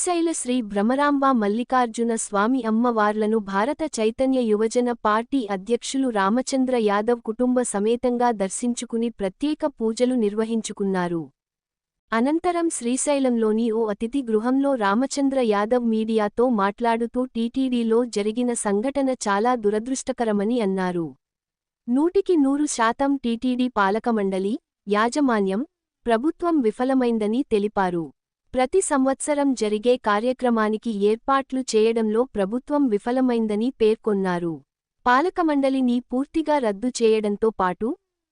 శ్రీశైల శ్రీ భ్రమరాంబ మల్లికార్జున స్వామి అమ్మవార్లను భారత చైతన్య యువజన పార్టీ అధ్యక్షులు రామచంద్ర యాదవ్ కుటుంబ సమేతంగా దర్శించుకుని ప్రత్యేక పూజలు నిర్వహించుకున్నారు. అనంతరం శ్రీశైలంలోని ఓ అతిథి గృహంలో రామచంద్ర యాదవ్ మీడియాతో మాట్లాడుతూ టీటీడీలో జరిగిన సంఘటన చాలా దురదృష్టకరమని అన్నారు. నూటికి నూరు శాతం టీటీడీ పాలకమండలి యాజమాన్యం ప్రభుత్వం విఫలమైందని తెలిపారు. ప్రతి సంవత్సరం జరిగే కార్యక్రమానికి ఏర్పాట్లు చేయడంలో ప్రభుత్వం విఫలమైందని పేర్కొన్నారు. పాలకమండలిని పూర్తిగా రద్దు చేయడంతో పాటు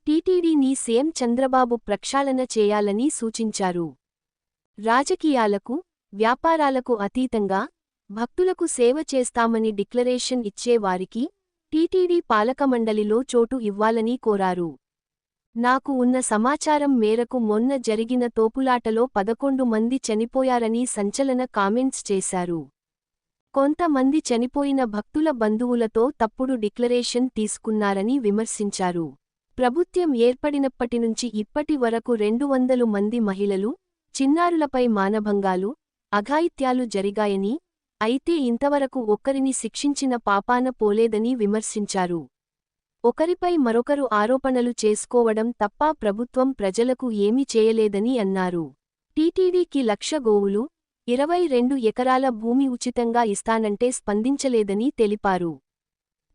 టీటీడీని సీఎం చంద్రబాబు ప్రక్షాళన చేయాలని సూచించారు. రాజకీయాలకు వ్యాపారాలకు అతీతంగా భక్తులకు సేవ చేస్తామని డిక్లరేషన్ ఇచ్చే వారికి టీటీడీ పాలకమండలిలో చోటు ఇవ్వాలని కోరారు. నాకు ఉన్న సమాచారం మేరకు మొన్న జరిగిన తోపులాటలో పదకొండు మంది చనిపోయారని సంచలన కామెంట్స్ చేశారు. కొంతమంది చనిపోయిన భక్తుల బంధువులతో తప్పుడు డిక్లరేషన్ తీసుకున్నారని విమర్శించారు. ప్రభుత్వం ఏర్పడినప్పటినుంచి ఇప్పటి వరకు రెండు వందలు మంది మహిళలు చిన్నారులపై మానభంగాలు అఘాయిత్యాలు జరిగాయని అయితే ఇంతవరకు ఒక్కరిని శిక్షించిన పాపాన పోలేదని విమర్శించారు. ఒకరిపై మరొకరు ఆరోపణలు చేసుకోవడం తప్ప ప్రభుత్వం ప్రజలకు ఏమీ చేయలేదని అన్నారు. టీటీడీకి లక్ష గోవులు ఇరవై రెండు ఎకరాల భూమి ఉచితంగా ఇస్తానంటే స్పందించలేదని తెలిపారు.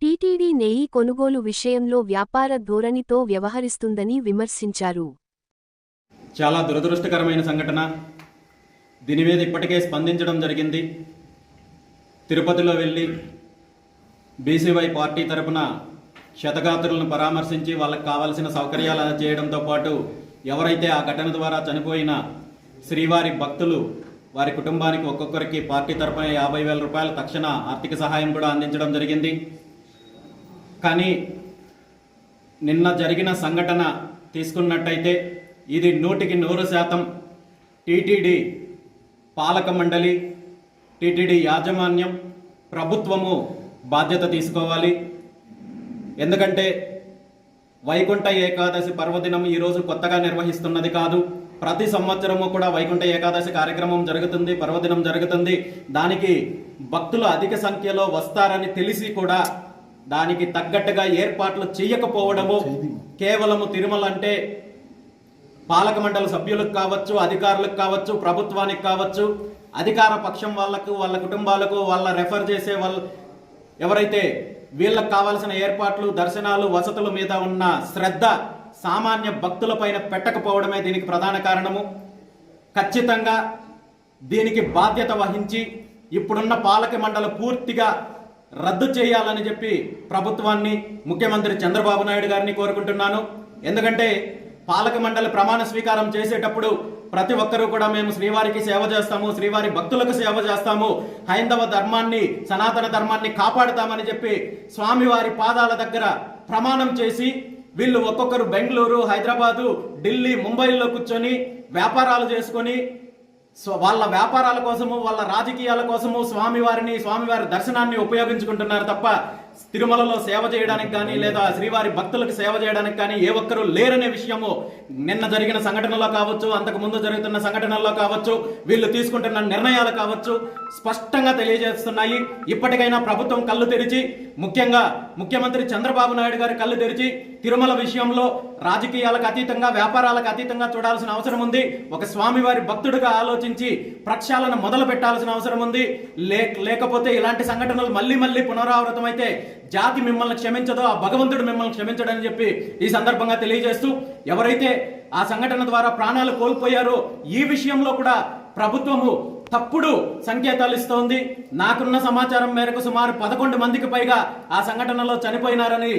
టీటీడీ నెయ్యి కొనుగోలు విషయంలో వ్యాపార ధోరణితో వ్యవహరిస్తుందని విమర్శించారు. చాలా దురదృష్టకరమైన సంఘటన. దీని మీద ఇప్పటికే స్పందించడం జరిగింది. తిరుపతిలో వెళ్ళి బీసీవై పార్టీ తరపున క్షతగాత్రులను పరామర్శించి వాళ్ళకి కావాల్సిన సౌకర్యాలు చేయడంతో పాటు ఎవరైతే ఆ ఘటన ద్వారా చనిపోయిన శ్రీవారి భక్తులు వారి కుటుంబానికి ఒక్కొక్కరికి పార్టీ తరఫున యాభై వేల రూపాయల తక్షణ ఆర్థిక సహాయం కూడా అందించడం జరిగింది. కానీ నిన్న జరిగిన సంఘటన తీసుకున్నట్టయితే ఇది నూటికి నూరు శాతం టీటీడీ పాలక మండలి టీటీడీ యాజమాన్యం ప్రభుత్వము బాధ్యత తీసుకోవాలి. ఎందుకంటే వైకుంఠ ఏకాదశి పర్వదినం ఈరోజు కొత్తగా నిర్వహిస్తున్నది కాదు. ప్రతి సంవత్సరము కూడా వైకుంఠ ఏకాదశి కార్యక్రమం జరుగుతుంది పర్వదినం జరుగుతుంది. దానికి భక్తులు అధిక సంఖ్యలో వస్తారని తెలిసి కూడా దానికి తగ్గట్టుగా ఏర్పాట్లు చేయకపోవడము కేవలము తిరుమల అంటే పాలక మండలి సభ్యులకు కావచ్చు అధికారులకు కావచ్చు ప్రభుత్వానికి కావచ్చు అధికార పక్షం వాళ్ళకు వాళ్ళ కుటుంబాలకు వాళ్ళ రెఫర్ చేసే వాళ్ళ ఎవరైతే వీళ్ళకు కావాల్సిన ఏర్పాట్లు దర్శనాలు వసతుల మీద ఉన్న శ్రద్ధ సామాన్య భక్తులపైన పెట్టకపోవడమే దీనికి ప్రధాన కారణము. ఖచ్చితంగా దీనికి బాధ్యత వహించి ఇప్పుడున్న పాలక మండలి పూర్తిగా రద్దు చేయాలని చెప్పి ప్రభుత్వాన్ని ముఖ్యమంత్రి చంద్రబాబు నాయుడు గారిని కోరుకుంటున్నాను. ఎందుకంటే పాలక మండలి ప్రమాణ స్వీకారం చేసేటప్పుడు ప్రతి ఒక్కరూ కూడా మేము శ్రీవారికి సేవ చేస్తాము శ్రీవారి భక్తులకు సేవ చేస్తాము. హైందవ ధర్మాన్ని సనాతన ధర్మాన్ని కాపాడుతామని చెప్పి స్వామివారి పాదాల దగ్గర ప్రమాణం చేసి వీళ్ళు ఒక్కొక్కరు బెంగళూరు హైదరాబాదు ఢిల్లీ ముంబైలో కూర్చొని వ్యాపారాలు చేసుకొని వాళ్ళ వ్యాపారాల కోసము వాళ్ళ రాజకీయాల కోసము స్వామివారిని స్వామివారి దర్శనాన్ని ఉపయోగించుకుంటున్నారు తప్ప తిరుమలలో సేవ చేయడానికి కానీ లేదా శ్రీవారి భక్తులకు సేవ చేయడానికి కానీ ఏ ఒక్కరూ లేరనే విషయము నిన్న జరిగిన సంఘటనలో కావచ్చు అంతకు ముందు జరుగుతున్న సంఘటనల్లో కావచ్చు వీళ్ళు తీసుకుంటున్న నిర్ణయాలు కావచ్చు స్పష్టంగా తెలియజేస్తున్నాయి. ఇప్పటికైనా ప్రభుత్వం కళ్ళు తెరిచి ముఖ్యంగా ముఖ్యమంత్రి చంద్రబాబు నాయుడు గారి కళ్ళు తెరిచి తిరుమల విషయంలో రాజకీయాలకు అతీతంగా వ్యాపారాలకు అతీతంగా చూడాల్సిన అవసరం ఉంది. ఒక స్వామివారి భక్తుడిగా ఆలోచించి ప్రక్షాళన మొదలు పెట్టాల్సిన అవసరం ఉంది. లే లేకపోతే ఇలాంటి సంఘటనలు మళ్ళీ మళ్ళీ పునరావృతమైతే జాతి మిమ్మల్ని క్షమించదో ఆ భగవంతుడు మిమ్మల్ని క్షమించడని చెప్పి ఈ సందర్భంగా తెలియజేస్తూ ఎవరైతే ఆ సంఘటన ద్వారా ప్రాణాలు కోల్పోయారో ఈ విషయంలో కూడా ప్రభుత్వము తప్పుడు సంకేతాలు ఇస్తోంది. నాకున్న సమాచారం మేరకు సుమారు పదకొండు మందికి పైగా ఆ సంఘటనలో చనిపోయినారని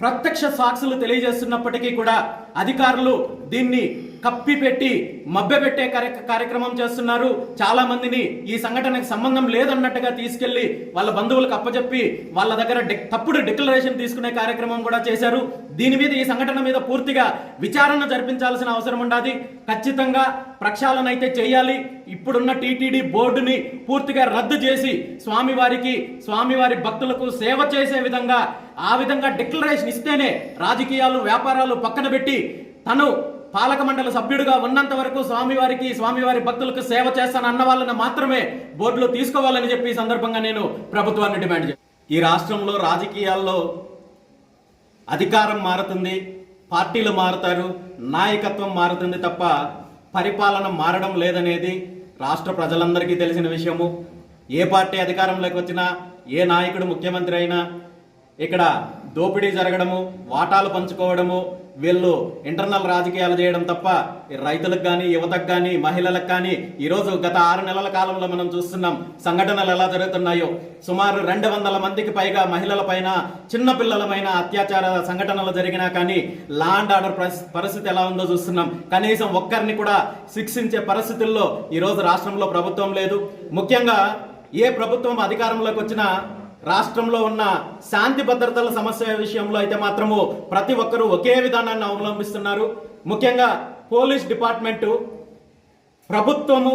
ప్రత్యక్ష సాక్షులు తెలియజేస్తున్నప్పటికీ కూడా అధికారులు దీన్ని కప్పిపెట్టి మభ్యపెట్టే కార్య- కార్యక్రమం చేస్తున్నారు. చాలా మందిని ఈ సంఘటనకు సంబంధం లేదన్నట్టుగా తీసుకెళ్ళి వాళ్ళ బంధువులకు అప్పచెప్పి వాళ్ళ దగ్గర తప్పుడు డిక్లరేషన్ తీసుకునే కార్యక్రమం కూడా చేశారు. దీని మీద ఈ సంఘటన మీద పూర్తిగా విచారణ జరిపించాల్సిన అవసరం ఉండాలి ఖచ్చితంగా ప్రక్షాళన అయితే చేయాలి. ఇప్పుడున్న టీటీడీ బోర్డుని పూర్తిగా రద్దు చేసి స్వామివారికి స్వామివారి భక్తులకు సేవ చేసే విధంగా ఆ విధంగా డిక్లరేషన్ ఇస్తేనే రాజకీయాలు వ్యాపారాలు పక్కన పెట్టి తను పాలక మండలి సభ్యుడిగా ఉన్నంత వరకు స్వామివారికి స్వామివారి భక్తులకు సేవ చేస్తాను అన్న వాళ్ళని మాత్రమే బోర్డులో తీసుకోవాలని చెప్పి ఈ సందర్భంగా నేను ప్రభుత్వాన్ని డిమాండ్ చేస్తాను ఈ రాష్ట్రంలో రాజకీయాల్లో అధికారం మారుతుంది పార్టీలు మారుతారు నాయకత్వం మారుతుంది తప్ప పరిపాలన మారడం లేదనేది రాష్ట్ర ప్రజలందరికీ తెలిసిన విషయము. ఏ పార్టీ అధికారంలోకి వచ్చినా ఏ నాయకుడు ముఖ్యమంత్రి అయినా ఇక్కడ దోపిడీ జరగడము వాటాలు పంచుకోవడము వీళ్ళు ఇంటర్నల్ రాజకీయాలు చేయడం తప్ప రైతులకు కానీ యువతకు కానీ మహిళలకు కానీ ఈరోజు గత ఆరు నెలల కాలంలో మనం చూస్తున్నాం సంఘటనలు ఎలా జరుగుతున్నాయో. సుమారు రెండు వందల మందికి పైగా మహిళల పైన చిన్నపిల్లల పైన అత్యాచార సంఘటనలు జరిగినా కానీ లా అండ్ ఆర్డర్ పరిస్థితి ఎలా ఉందో చూస్తున్నాం. కనీసం ఒక్కరిని కూడా శిక్షించే పరిస్థితుల్లో ఈరోజు రాష్ట్రంలో ప్రభుత్వం లేదు. ముఖ్యంగా ఏ ప్రభుత్వం అధికారంలోకి వచ్చినా రాష్ట్రంలో ఉన్న శాంతి భద్రతల సమస్య విషయంలో అయితే మాత్రము ప్రతి ఒక్కరూ ఒకే విధానాన్ని అవలంబిస్తున్నారు. ముఖ్యంగా పోలీస్ డిపార్ట్మెంటు ప్రభుత్వము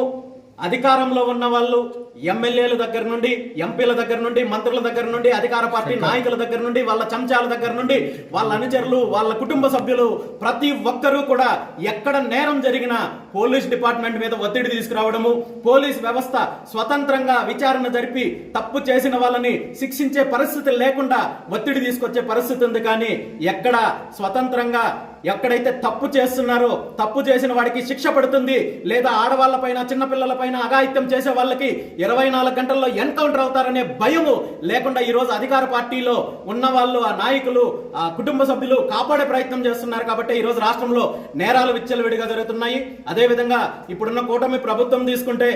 అధికారంలో ఉన్న వాళ్ళు ఎమ్మెల్యేల దగ్గర నుండి ఎంపీల దగ్గర నుండి మంత్రుల దగ్గర నుండి అధికార పార్టీ నాయకుల దగ్గర నుండి వాళ్ళ చెంచాల దగ్గర నుండి వాళ్ళ అనుచరులు వాళ్ళ కుటుంబ సభ్యులు ప్రతి ఒక్కరూ కూడా ఎక్కడ నేరం జరిగినా పోలీస్ డిపార్ట్మెంట్ మీద ఒత్తిడి తీసుకురావడము పోలీస్ వ్యవస్థ స్వతంత్రంగా విచారణ జరిపి తప్పు చేసిన వాళ్ళని శిక్షించే పరిస్థితి లేకుండా ఒత్తిడి తీసుకొచ్చే పరిస్థితి ఉంది కానీ ఎక్కడ స్వతంత్రంగా ఎక్కడైతే తప్పు చేస్తున్నారో తప్పు చేసిన వాడికి శిక్ష పడుతుంది లేదా ఆడవాళ్ళపైన చిన్నపిల్లలపైన అఘాయిత్యం చేసే వాళ్ళకి ఇరవై నాలుగు గంటల్లో ఎన్కౌంటర్ అవుతారనే భయము లేకుండా ఈరోజు అధికార పార్టీలో ఉన్న వాళ్ళు ఆ నాయకులు ఆ కుటుంబ సభ్యులు కాపాడే ప్రయత్నం చేస్తున్నారు కాబట్టి ఈరోజు రాష్ట్రంలో నేరాలు విచ్చలవిడిగా జరుగుతున్నాయి. అదేవిధంగా ఇప్పుడున్న కూటమి ప్రభుత్వం తీసుకుంటే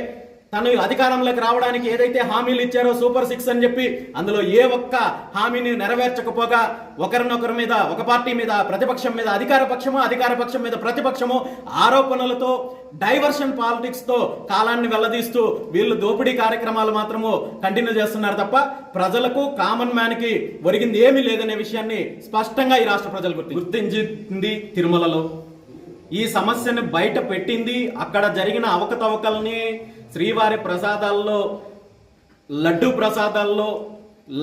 తను అధికారంలోకి రావడానికి ఏదైతే హామీలు ఇచ్చారో సూపర్ సిక్స్ అని చెప్పి అందులో ఏ ఒక్క హామీని నెరవేర్చకపోగా ఒకరినొకరి మీద ఒక పార్టీ మీద ప్రతిపక్షం మీద అధికార పక్షము అధికార పక్షం మీద ప్రతిపక్షము ఆరోపణలతో డైవర్షన్ పాలిటిక్స్తో కాలాన్ని వెల్లదీస్తూ వీళ్ళు దోపిడీ కార్యక్రమాలు మాత్రము కంటిన్యూ చేస్తున్నారు తప్ప ప్రజలకు కామన్ మ్యాన్కి ఒరిగింది ఏమీ లేదనే విషయాన్ని స్పష్టంగా ఈ రాష్ట్ర ప్రజలు గుర్తి- గుర్తించింది తిరుమలలో. ఈ సమస్యను బయట పెట్టింది అక్కడ జరిగిన అవకతవకల్ని శ్రీవారి ప్రసాదాల్లో లడ్డు ప్రసాదాల్లో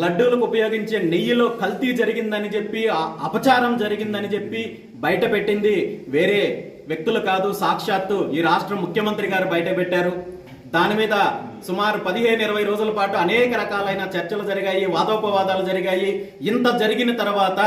లడ్డూలకు ఉపయోగించే నెయ్యిలో కల్తీ జరిగిందని చెప్పి అపచారం జరిగిందని చెప్పి బయట పెట్టింది వేరే వ్యక్తులు కాదు సాక్షాత్తు ఈ రాష్ట్ర ముఖ్యమంత్రి గారు బయట పెట్టారు. దాని మీద సుమారు పదిహేను ఇరవై రోజుల పాటు అనేక రకాలైన చర్చలు జరిగాయి వాదోపవాదాలు జరిగాయి. ఇంత జరిగిన తర్వాత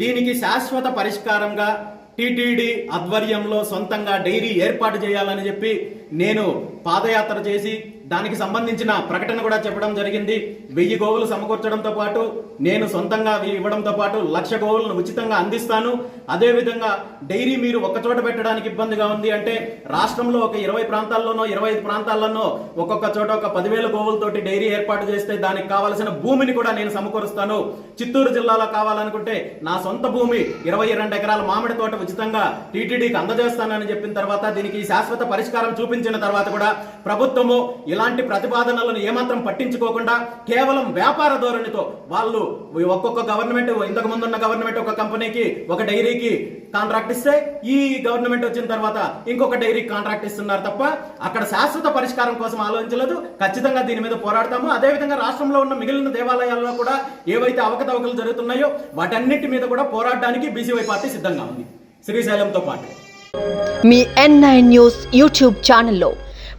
దీనికి శాశ్వత పరిష్కారంగా టిటిడి ఆధ్వర్యంలో సొంతంగా డైరీ ఏర్పాటు చేయాలని చెప్పి నేను పాదయాత్ర చేసి దానికి సంబంధించిన ప్రకటన కూడా చెప్పడం జరిగింది. వెయ్యి గోవులు సమకూర్చడంతో పాటు నేను సొంతంగా అవి ఇవ్వడంతో పాటు లక్ష గోవులను ఉచితంగా అందిస్తాను. అదేవిధంగా డైరీ మీరు ఒక చోట పెట్టడానికి ఇబ్బందిగా ఉంది అంటే రాష్ట్రంలో ఒక ఇరవై ప్రాంతాల్లోనో ఇరవై ఐదు ప్రాంతాల్లోనో ఒక్కొక్క చోట ఒక పదివేల గోవులతోటి డైరీ ఏర్పాటు చేస్తే దానికి కావలసిన భూమిని కూడా నేను సమకూరుస్తాను. చిత్తూరు జిల్లాలో కావాలనుకుంటే నా సొంత భూమి ఇరవై రెండు ఎకరాల మామిడి తోట ఉచితంగా టీటీడీకి అందజేస్తానని చెప్పిన తర్వాత దీనికి శాశ్వత పరిష్కారం చూపించిన తర్వాత కూడా ప్రభుత్వము ఇలాంటి ప్రతిపాదనలను ఏమాత్రం పట్టించుకోకుండా కేవలం వ్యాపార ధోరణితో వాళ్ళు ఒక్కొక్క గవర్నమెంట్ ఇంతకు ముందు ఉన్న గవర్నమెంట్ ఒక కంపెనీకి ఒక డైరీకి కాంట్రాక్ట్ ఇస్తే ఈ గవర్నమెంట్ వచ్చిన తర్వాత ఇంకొక డైరీ కాంట్రాక్ట్ ఇస్తున్నారు తప్ప అక్కడ శాశ్వత పరిష్కారం కోసం ఆలోచించలేదు. ఖచ్చితంగా దీని మీద పోరాడతాము. అదేవిధంగా రాష్ట్రంలో ఉన్న మిగిలిన దేవాలయాల్లో కూడా ఏవైతే అవకతవకలు జరుగుతున్నాయో వాటన్నిటి మీద కూడా పోరాడడానికి బీసీవై పార్టీ సిద్ధంగా ఉంది. శ్రీశైలంతో పాటు. మీ ఎన్ నైన్ న్యూస్ యూట్యూబ్ ఛానల్లో